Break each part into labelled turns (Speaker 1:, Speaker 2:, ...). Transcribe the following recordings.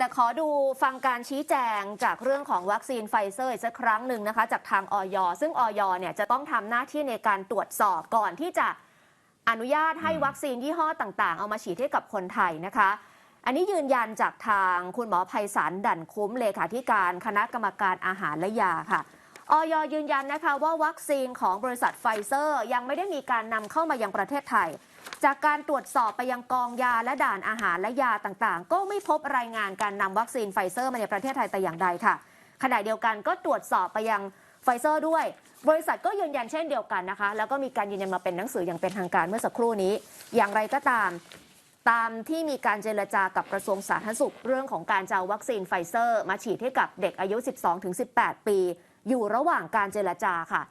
Speaker 1: แต่ขอดูฟังการชี้แจงจากเรื่องของวัคซีนไฟเซอร์อีกสักครั้งหนึ่งนะคะ จากทางออยซึ่งออยเนี่ยจะต้องทำหน้าที่ในการตรวจสอบก่อนที่จะอนุญาตให้วัคซีนยี่ห้อต่าง ๆ เอามาฉีดให้กับคนไทยนะคะ อันนี้ยืนยันจากทางคุณหมอภัยสารดั่นคุ้มเลขาธิการคณะกรรมการอาหารและยาค่ะ ออยยืนยันนะคะว่าวัคซีนของบริษัทไฟเซอร์ ยังไม่ได้มีการนำเข้ามายังประเทศไทย จากการตรวจสอบไปยังกองยาและด่านอาหารและยาต่างๆ ก็ไม่พบรายงานการนำวัคซีนไฟเซอร์มาในประเทศไทยแต่อย่างใดค่ะ ขณะเดียวกันก็ตรวจสอบไปยังไฟเซอร์ด้วย บริษัทก็ยืนยันเช่นเดียวกันนะคะ แล้วก็มีการยืนยันมาเป็นหนังสืออย่างเป็นทางการเมื่อสักครู่นี้ อย่างไรก็ตาม ตามที่มีการเจรจากับกระทรวงสาธารณสุข เรื่องของการจะเอาวัคซีนไฟเซอร์ มาฉีดให้กับเด็กอายุ 12-18 ปี อยู่ระหว่างการเจรจาค่ะ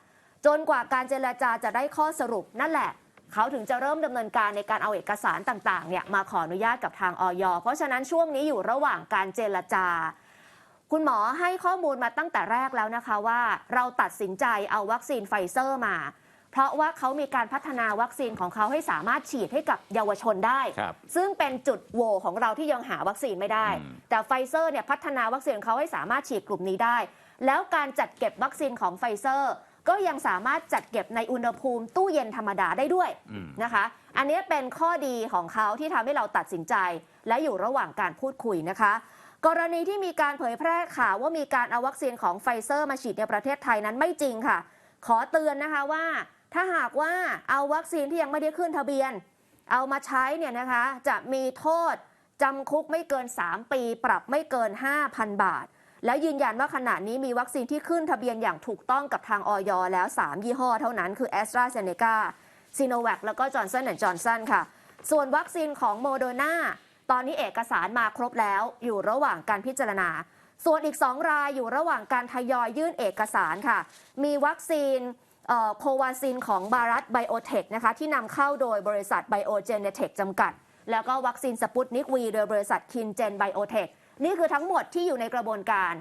Speaker 1: จนกว่าการเจรจาจะได้ข้อสรุปนั่นแหละ เขาถึงจะเริ่มดำเนินการในการเอาเอกสารต่างๆเนี่ยมาขออนุญาตกับทางออยเพราะฉะนั้นช่วงนี้อยู่ระหว่างการเจรจา คุณหมอให้ข้อมูลมาตั้งแต่แรกแล้วนะคะว่า เราตัดสินใจเอาวัคซีนไฟเซอร์มาเพราะว่าเขามีการพัฒนาวัคซีนของเขาให้สามารถฉีดให้กับเยาวชนได้
Speaker 2: ครับ
Speaker 1: ซึ่งเป็นจุดโหว่ของเราที่ยังหาวัคซีนไม่ได้
Speaker 2: อืม
Speaker 1: แต่ไฟเซอร์เนี่ยพัฒนาวัคซีนของเขาให้สามารถฉีดกลุ่มนี้ได้ แล้วการจัดเก็บวัคซีนของไฟเซอร์ ก็ยังสามารถจัดเก็บในอุณหภูมิตู้เย็นธรรมดาได้ด้วย
Speaker 2: อืม
Speaker 1: นะคะ อันนี้เป็นข้อดีของเขาที่ทำให้เราตัดสินใจ และอยู่ระหว่างการพูดคุยนะคะ กรณีที่มีการเผยแพร่ข่าวว่ามีการเอาวัคซีนของไฟเซอร์มาฉีดในประเทศไทยนั้นไม่จริงค่ะ ขอเตือนนะคะว่า ถ้าหากว่าเอาวัคซีนที่ยังไม่ได้ขึ้นทะเบียน เอามาใช้เนี่ยนะคะจะมีโทษจำคุกไม่เกิน 3 ปี ปรับไม่เกิน 5,000 บาท และยืนยันว่าขณะนี้มีวัคซีนที่ขึ้นทะเบียนอย่างถูกต้องกับทางออยแล้ว 3 ยี่ห้อเท่านั้นคือ a s t r a z เซ e c a s i n o v a c แล้วก็ Johnson Johnson ค่ะ ส่วนวัคซีนของโมเดอร์นาตอนนี้เอกสารมาครบแล้วอยู่ระหว่างการพิจารณา ส่วนอีก 2 รายอยู่ระหว่างการทยอยยื่นเอกสารค่ะ มีวัคซีนโควาซินของบารัตไบโอเทคนะคะที่นำเข้าโดยบริษัทไบโอเจเนเทคจำกัด แล้วก็วัคซีนสปุตนิกวีโดยบริษัทคินเจนไบโอเทค นี่คือทั้งหมดที่อยู่ในกระบวนการ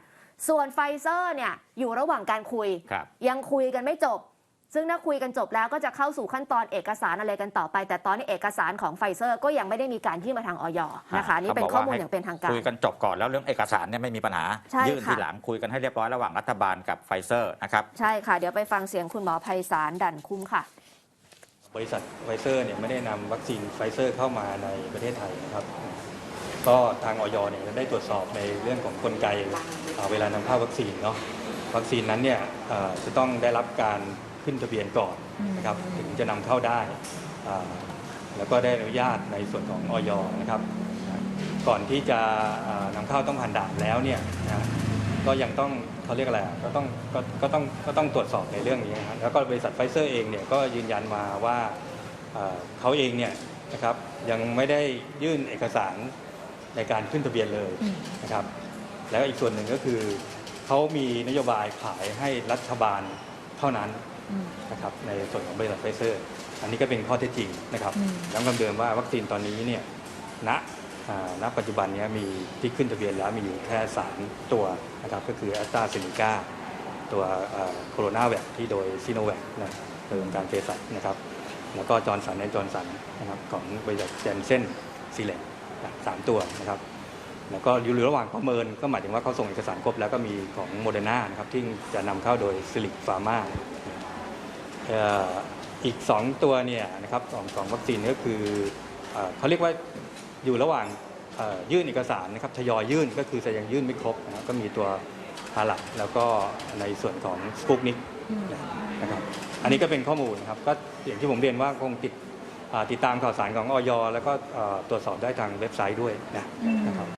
Speaker 1: ส่วนไฟเซอร์เนี่ยอยู่ระหว่างการคุย
Speaker 2: ครับ
Speaker 1: ยังคุยกันไม่จบ ซึ่งถ้าคุยกันจบแล้วก็จะเข้าสู่ขั้นตอนเอกสารอะไรกันต่อไป แต่ตอนนี้เอกสารของไฟเซอร์ก็ยังไม่ได้มีการยื่นมาทางออยนะคะนี่เป็นข้อมูลอย่างเป็นทางการ
Speaker 2: คุยกันจบก่อนแล้วเรื่องเอกสารเนี่ยไม่มีปัญหา
Speaker 1: ใช่
Speaker 2: ยื่น
Speaker 1: ค่ะ
Speaker 2: ทีหลังคุยกันให้เรียบร้อยระหว่างรัฐบาลกับไฟเซอร์นะครับ
Speaker 1: ใช่ค่ะ เดี๋ยวไปฟังเสียงคุณหมอภัยสารดันคุ้มค่ะ
Speaker 3: บริษัทไฟเซอร์เนี่ยไม่ได้นำวัคซีนไฟเซอร์เข้ามาในประเทศไทยนะครับ ก็ทางออยเนี่ยได้ตรวจสอบในเรื่องของกลไกเวลานำเข้าวัคซีนเนาะวัคซีนนั้นเนี่ยจะต้องได้รับการขึ้นทะเบียนก่อนนะครับถึงจะนำเข้าได้ แล้วก็ได้อนุญาตในส่วนของออยนะครับ ก่อนที่จะอ่านำเข้าต้องผ่านด่านแล้วเนี่ยนะก็ยังต้องเขาเรียกอะไรก็ต้องก็ก็ต้องก็ต้องตรวจสอบในเรื่องนี้นะครับแล้วก็บริษัทไฟเซอร์เองเนี่ยก็ยืนยันมาว่าเขาเองเนี่ยนะครับยังไม่ได้ยื่นเอกสาร ในการขึ้นทะเบียนเลยนะครับ แล้วอีกส่วนหนึ่งก็คือเขามีนโยบายขายให้รัฐบาลเท่านั้นนะครับในส่วนของบริษัทไฟเซอร์ อันนี้ก็เป็นข้อเท็จจริงนะครับย้ำคำเดิมว่าวัคซีนตอนนี้เนี่ยณณปัจจุบันนี้มีที่ขึ้นทะเบียนแล้วมีอยู่แค่สามตัวนะครับก็คือแอสตราเซเนกาตัวโคโรนาแวคที่โดยซีโนแวคนะโดยองค์การเภสัชนะครับ แล้วก็จอร์นสันและจอร์นสันนะครับของบริษัทเจนเซนซีเล็ สามตัวนะครับแล้วก็อยู่ระหว่างประเมินก็หมายถึงว่าเขาส่งเอกสารครบแล้วก็มีของโมเดอร์นานะครับที่จะนำเข้าโดยซิลิกฟาร์มาอีก 2 ตัวเนี่ยนะครับสองสองวัคซีนก็คือเขาเรียกว่าอยู่ระหว่างยื่นเอกสารนะครับทยอยยื่นก็คือจะยังยื่นไม่ครบนะครับก็มีตัวพาลัแล้วก็ในส่วนของสปุกนิกนะครับอันนี้ก็เป็นข้อมูลนะครับก็อย่างที่ผมเรียนว่าคงติด ติดตามข่าวสารของออยแล้วก็เอ่อตรวจสอบได้ทางเว็บไซต์ด้วยนะนะครับ